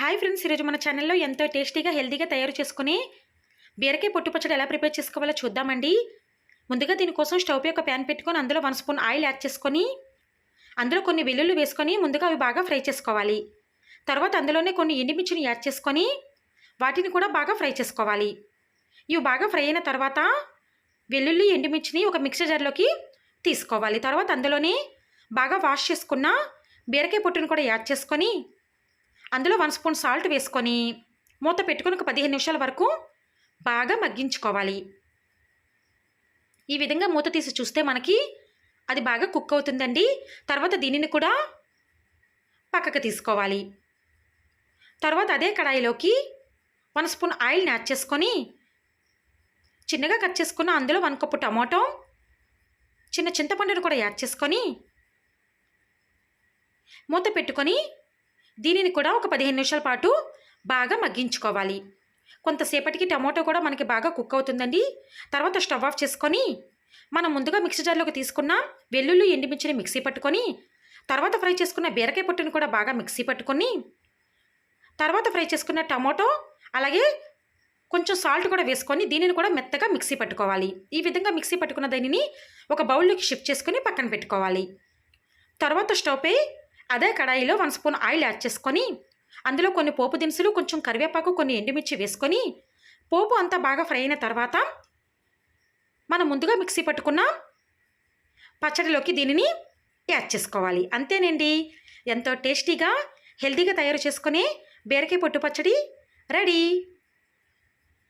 Hi friends ఈరోజు మన ఛానల్లో ఎంతో టేస్టీగా హెల్తీగా తయారు చేసుకుని బీరకాయ పొట్టు పచ్చడి ఎలా ప్రిపేర్ చేసుకోవాలో చూద్దామండి. ముందుగా దీనికోసం స్టవ్ పై ఒక ప్యాన్ పెట్టుకొని అందులో వన్ స్పూన్ ఆయిల్ యాడ్ చేసుకొని అందులో కొన్ని వెల్లుల్లి వేసుకొని ముందుగా అవి బాగా ఫ్రై చేసుకోవాలి. తర్వాత అందులోనే కొన్ని ఎండుమిర్చిని యాడ్ చేసుకొని వాటిని కూడా బాగా ఫ్రై చేసుకోవాలి. ఇవి బాగా ఫ్రై అయిన తర్వాత వెల్లుల్లి ఎండుమిర్చిని ఒక మిక్సర్ జార్లోకి తీసుకోవాలి. తర్వాత అందులోనే బాగా వాష్ చేసుకున్న బీరకాయ పొట్టును కూడా యాడ్ చేసుకొని అందులో వన్ స్పూన్ సాల్ట్ వేసుకొని మూత పెట్టుకుని ఒక పదిహేను నిమిషాల వరకు బాగా మగ్గించుకోవాలి. ఈ విధంగా మూత తీసి చూస్తే మనకి అది బాగా కుక్ అవుతుందండి. తర్వాత దీనిని కూడా పక్కకు తీసుకోవాలి. తర్వాత అదే కడాయిలోకి వన్ స్పూన్ ఆయిల్ని యాడ్ చేసుకొని చిన్నగా కట్ చేసుకున్న అందులో వన్ కప్పు టమాటో చిన్న చింతపండును కూడా యాడ్ చేసుకొని మూత పెట్టుకొని దీనిని కూడా ఒక పదిహేను నిమిషాల పాటు బాగా మగ్గించుకోవాలి. కొంతసేపటికి టమాటో కూడా మనకి బాగా కుక్ అవుతుందండి. తర్వాత స్టవ్ ఆఫ్ చేసుకొని మనం ముందుగా మిక్సీ జార్లోకి తీసుకున్న వెల్లుల్లి ఎండుమిర్చిని మిక్సీ పట్టుకొని తర్వాత ఫ్రై చేసుకున్న బీరకాయ పొట్టుని కూడా బాగా మిక్సీ పట్టుకొని తర్వాత ఫ్రై చేసుకున్న టమాటో అలాగే కొంచెం సాల్ట్ కూడా వేసుకొని దీనిని కూడా మెత్తగా మిక్సీ పట్టుకోవాలి. ఈ విధంగా మిక్సీ పట్టుకున్న దానిని ఒక బౌల్లోకి షిఫ్ట్ చేసుకొని పక్కన పెట్టుకోవాలి. తర్వాత స్టవ్పై అదే కడాయిలో వన్ స్పూన్ ఆయిల్ యాడ్ చేసుకొని అందులో కొన్ని పోపు దినుసులు కొంచెం కరివేపాకు కొన్ని ఎండుమిర్చి వేసుకొని పోపు అంతా బాగా ఫ్రై అయిన తర్వాత మనం ముందుగా మిక్సీ పట్టుకున్న పచ్చడిలోకి దీనిని యాడ్ చేసుకోవాలి. అంతేనండి. ఎంతో టేస్టీగా హెల్తీగా తయారు చేసుకునే బీరకాయ పొట్టు పచ్చడి రెడీ.